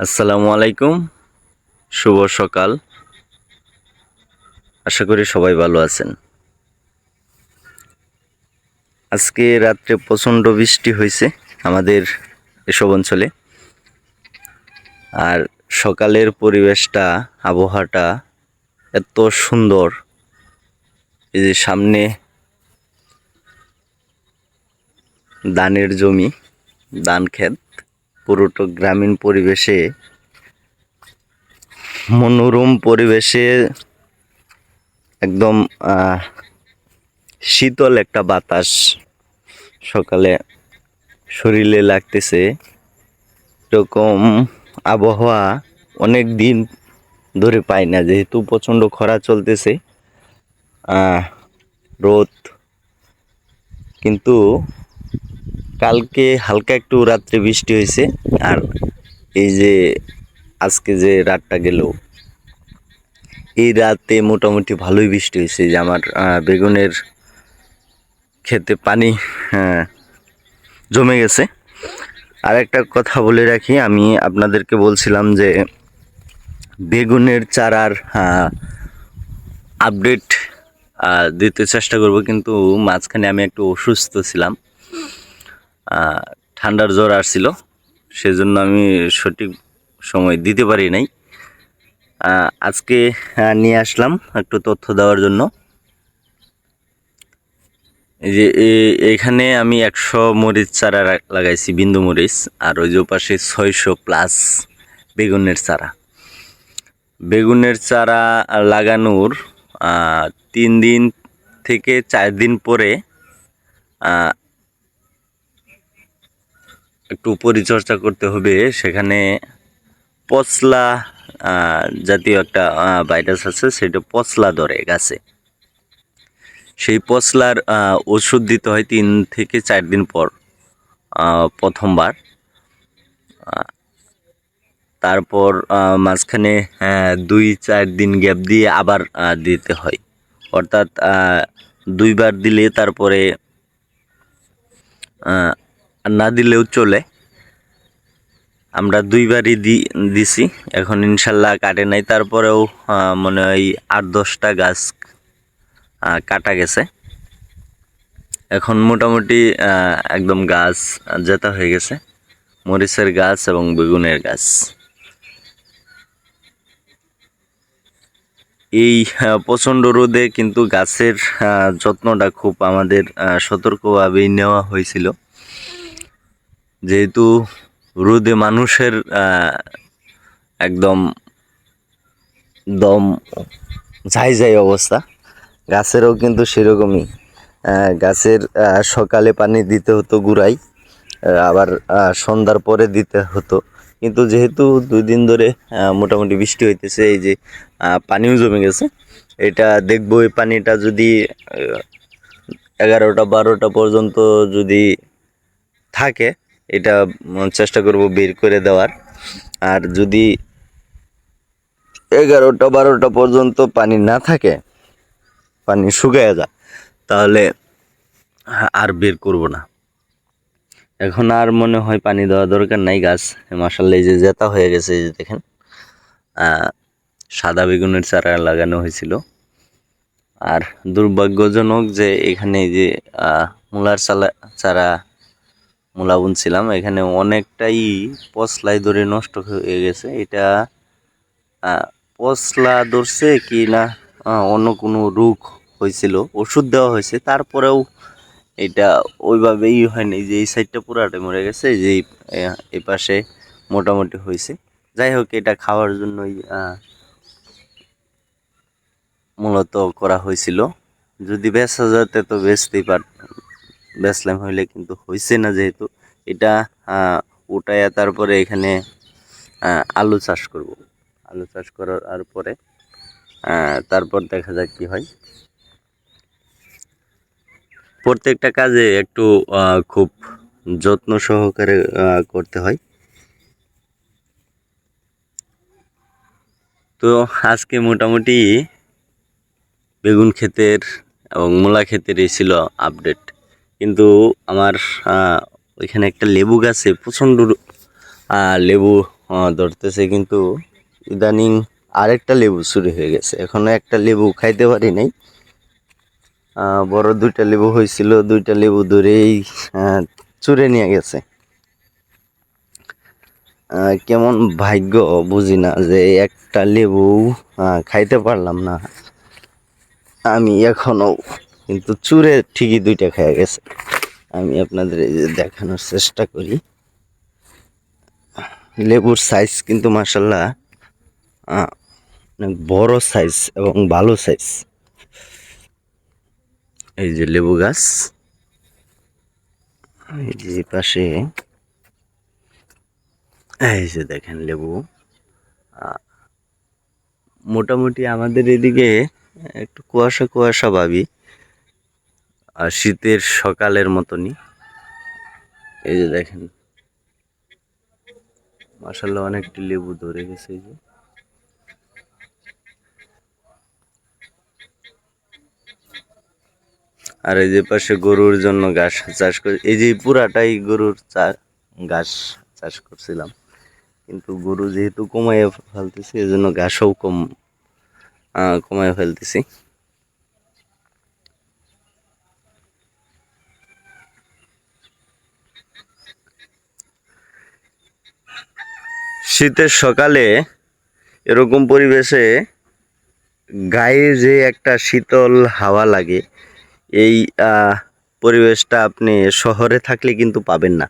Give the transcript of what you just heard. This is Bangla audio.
আসসালামু আলাইকুম। শুভ সকাল। আশা করি সবাই ভালো আছেন। আজকে রাত্রে প্রচণ্ড বৃষ্টি হয়েছে আমাদের এসব অঞ্চলে। আর সকালের পরিবেশটা, আবহাওয়াটা এত সুন্দর। এই যে সামনে ধানের জমি, ধান ক্ষেত। পুরোটা গ্রামীণ পরিবেশে, মনোরম পরিবেশে একদম শীতল একটা বাতাস সকালে শরীরে লাগতেছে। এরকম আবহাওয়া অনেক দিন ধরে পাই না, যেহেতু প্রচণ্ড খরা চলতেছে। রোদ। কিন্তু কালকে হালকা একটু রাত্রে বৃষ্টি হয়েছে আর এই যে আজকে যে রাতটা গেল এই রাতে মোটামুটি ভালোই বৃষ্টি হয়েছে যে আমার বেগুনের খেতে পানি হ্যাঁ, জমে গেছে। আর একটা কথা বলে রাখি আমি আপনাদেরকে বলছিলাম যে বেগুনের চারার আপডেট দিতে চেষ্টা করব কিন্তু মাঝখানে আমি একটু অসুস্থ ছিলাম। ঠান্ডার জ্বর আসছিল, সেজন্য আমি সঠিক সময় দিতে পারি নাই। আজকে নিয়ে আসলাম একটু তথ্য দেওয়ার জন্য। যে এখানে আমি একশো মরিচ চারা লাগাইছি, বিন্দু মরিচ, আর ওই যে পাশে ছয়শো প্লাস বেগুনের চারা। বেগুনের চারা লাগানোর তিন দিন থেকে চার দিন পরে একটু পরিচর্যা করতে হবে। সেখানে পচলা জাতীয় একটা ভাইরাস আছে, সেটা পচলা ধরে গাছে। সেই পচলার ওষুধ দিতে হয় তিন থেকে চার দিন পর প্রথমবার। তারপর মাঝখানে দুই চার দিন গ্যাপ দিয়ে আবার দিতে হয়। অর্থাৎ দুইবার দিলে তারপরে না দিলেও চলে। আমরা দুইবারই দি, দিছি। এখন ইনশাল্লাহ কাটে নাই। তারপরেও মনে হয় আট, দশটা গাছ কাটা গেছে। এখন মোটামুটি একদম গাছ জেতা হয়ে গেছে। মরিচের গাছ এবং বেগুনের গাছ। এই প্রচণ্ড রোদে কিন্তু গাছের যত্নটা খুব আমাদের সতর্কভাবেই নেওয়া হয়েছিল। যেহেতু রোদে মানুষের একদম দম যাই যাই অবস্থা, গাছেরও কিন্তু সেরকমই। গাছের সকালে পানি দিতে হতো গুড়াই আবার সন্ধ্যার পরে দিতে হতো। কিন্তু যেহেতু দুই দিন ধরে মোটামুটি বৃষ্টি হইতেছে, এই যে পানিও জমে গেছে, এটা দেখব এই পানিটা যদি এগারোটা বারোটা পর্যন্ত যদি থাকে এটা চেষ্টা করব বের করে দেওয়ার। আর যদি এগারোটা বারোটা পর্যন্ত পানি না থাকে, পানি শুকায় যায়, তাহলে আর বের করব না। এখন আর মনে হয় পানি দেওয়া দরকার নাই গাছ। মাসাল্লাহ এই যে জেতা হয়ে গেছে, এই যে দেখেন সাদা বেগুনের চারা লাগানো হয়েছিল। আর দুর্ভাগ্যজনক যে এখানে যে মূলার চালা চারা মূলা বুনছিলাম এখানে অনেকটাই পচলাই ধরে নষ্ট হয়ে গেছে। এটা পচলা ধরছে কি না অন্য কোনো রোগ হয়েছিল, ওষুধ দেওয়া হয়েছে। তারপরেও এটা ওইভাবেই হয়নি যে এই সাইডটা পুরাটাই মরে গেছে, যে এই- পাশে মোটামুটি হয়েছে। যাই হোক, এটা খাওয়ার জন্যই মূলত করা হয়েছিল। যদি বেচা যেতে তো বেচতেই পার বেচলাম হইলে কিন্তু হয়েছে না যেহেতু। এটা উঠাইয়া তারপরে এখানে আলু চাষ করব। আলু চাষ করার পরে তারপর দেখা যাক কি হয়। প্রত্যেকটা কাজে একটু খুব যত্ন সহকারে করতে হয়। তো আজকে মোটামুটি বেগুন ক্ষেতের এবং মূলা ক্ষেতের এই ছিল আপডেট কিন্তু আমার ওইখানে একটা লেবু গাছে প্রচণ্ড লেবু ধরতেছে কিন্তু ইদানিং আরেকটা লেবু চুরি হয়ে গেছে। এখনও একটা লেবু খাইতে পারি নাই। বড় দুইটা লেবু হয়েছিল, দুইটা লেবু ধরেই চুরে নিয়ে গেছে। কেমন ভাগ্য বুঝি না যে একটা লেবু খাইতে পারলাম না। আমি এখনও কিন্তু চুরে ঠিকই দুইটা খেয়ে গেছে। আমি আপনাদের এই যে দেখানোর চেষ্টা করি। লেবুর সাইজ কিন্তু মাসাল্লাহ অনেক বড় সাইজ এবং ভালো সাইজ এই যে লেবু গাছ, এই যে পাশে, এই যে দেখেন লেবু মোটামুটি আমাদের এদিকে একটু কুয়াশা কুয়াশা ভাবি আর শীতের সকালের মতনই। এই যে দেখেন। মাসাল্লাহ অনেকটি লেবু ধরে গেছে এই যে। আর এই যে পাশে গরুর জন্য ঘাস চাষ করে, এই যে পুরাটাই গরুর ঘাস চাষ করছিলাম। কিন্তু গরু যেহেতু কমাইয়ে ফেলতেছি এই জন্য ঘাসও কম কমাইয়ে ফেলতেছি। শীতের সকালে এরকম পরিবেশে গায়ে যে একটা শীতল হাওয়া লাগে, এই পরিবেশটা আপনি শহরে থাকলে কিন্তু পাবেন না।